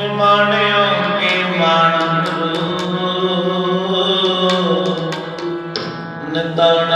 ਮਾਣਿਓ ਕੇ ਮਾਣ ਨਤਣ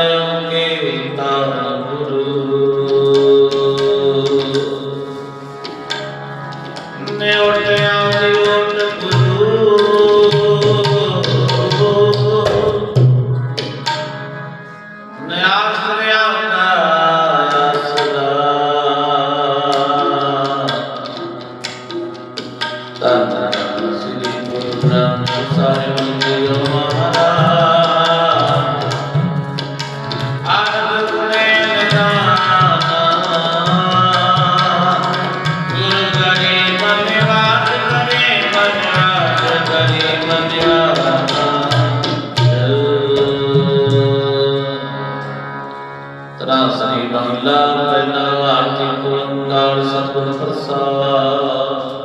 ਸ੍ਰੀ ਮਹਲਾ ਪਹਿਲਾ ਆਰਤੀ ਓੰਕਾਰ ਸਤਿਗੁਰ ਪ੍ਰਸਾਦ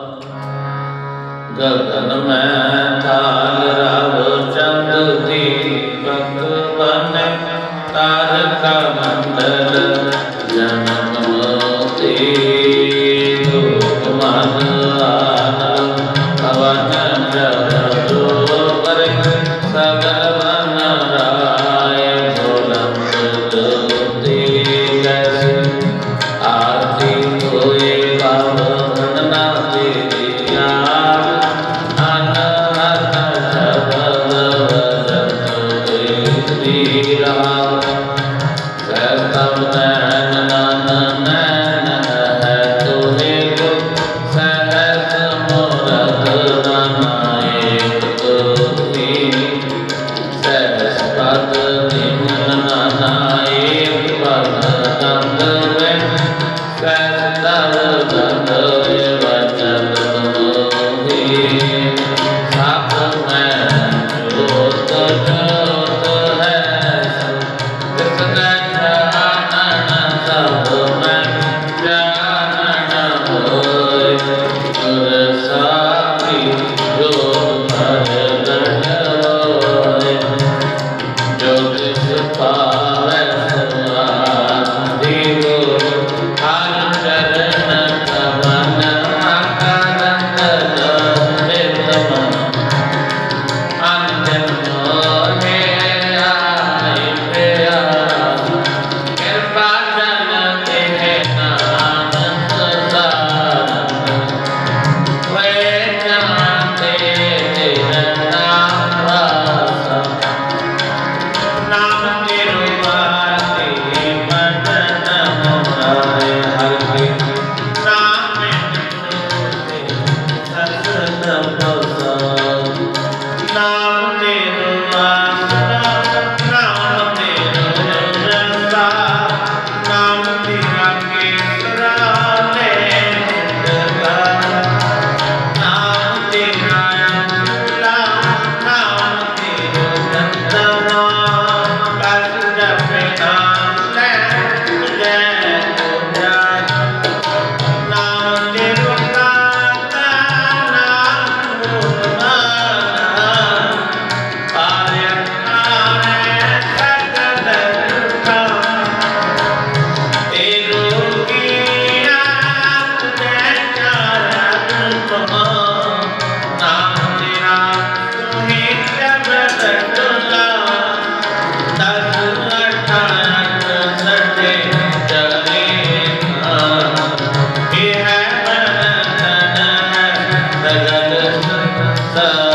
ਗਗਨ ਮੈਂ ਥਾਲ ਰਵ ਚੰਦ ਦੀਪਕ ਬਨ ਤਾਰਕਾ ਮੰਡਲ ਜਨਮ ਮੋਤੀ حتى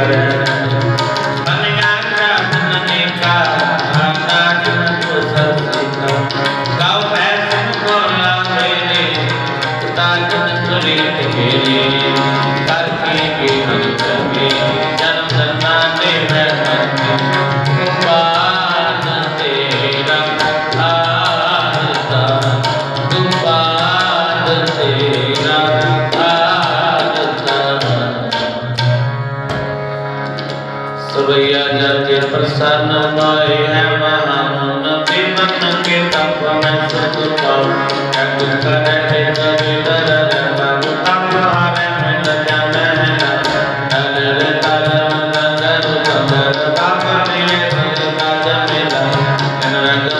Hare प्रिय जग प्रसन्न मोहि है महानुति मन के तप में सुख पाओ जग कर है कर दर तब तब हरे मिल जान है नर रे तर तो नर तब तब प्रिय जग काज मिला। रंग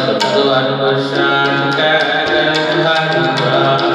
ਸਭ ਭਗਵਾਨ ਵਰਸ਼ਾਂ ਕੈ ਗੰਗਾ